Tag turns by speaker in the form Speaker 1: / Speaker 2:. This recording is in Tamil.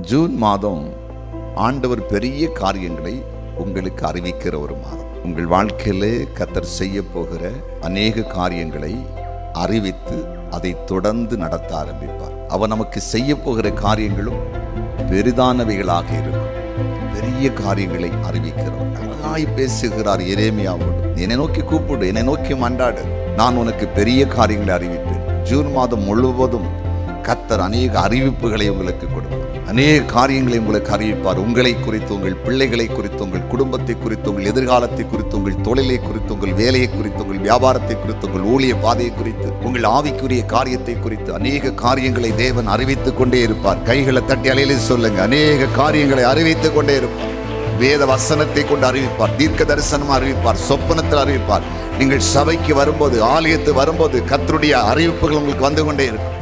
Speaker 1: ஜூன் மாதம் ஆண்டவர் பெரிய காரியங்களை உங்களுக்கு அறிவிக்கிற ஒரு மாதம். உங்கள் வாழ்க்கையிலே கத்தர் செய்ய போகிற அநேக காரியங்களை அறிவித்து அதை தொடர்ந்து நடத்த ஆரம்பிப்பார். அவர் நமக்கு செய்ய போகிற காரியங்களும் பெரிதானவைகளாக இருக்கும். பெரிய காரியங்களை அறிவிக்கிறோம். நல்லாய் பேசுகிறார் எரேமியாவோடு. என்னை நோக்கி கூப்பிடு என்னை நோக்கி மன்றாடு. நான் உனக்கு பெரிய காரியங்களை அறிவிப்பேன். ஜூன் மாதம் முழுவதும் கத்தர் அநேக அறிவிப்புகளை உங்களுக்கு கொடுப்பார். அநேக காரியங்களை உங்களுக்கு அறிவிப்பார். உங்களை குறித்து உங்கள் பிள்ளைகளை குறித்து உங்கள் குடும்பத்தை குறித்து உங்கள் எதிர்காலத்தை குறித்து உங்கள் தொழிலை குறித்து உங்கள் வேலையை குறித்து உங்கள் வியாபாரத்தை குறித்து உங்கள் ஊழிய பாதையை குறித்து உங்கள் ஆவிக்குரிய காரியத்தை குறித்து அநேக காரியங்களை தேவன் அறிவித்துக் கொண்டே இருப்பார். கைகளை தட்டி அலையிலே சொல்லுங்க. அநேக காரியங்களை அறிவித்துக் கொண்டே இருப்பார். வேத வசனத்தை கொண்டு அறிவிப்பார். தீர்க்க தரிசனம் அறிவிப்பார். சொப்பனத்தில் அறிவிப்பார். நீங்கள் சபைக்கு வரும்போது ஆலயத்து வரும்போது கத்தருடைய அறிவிப்புகள் உங்களுக்கு வந்து கொண்டே இருக்கும்.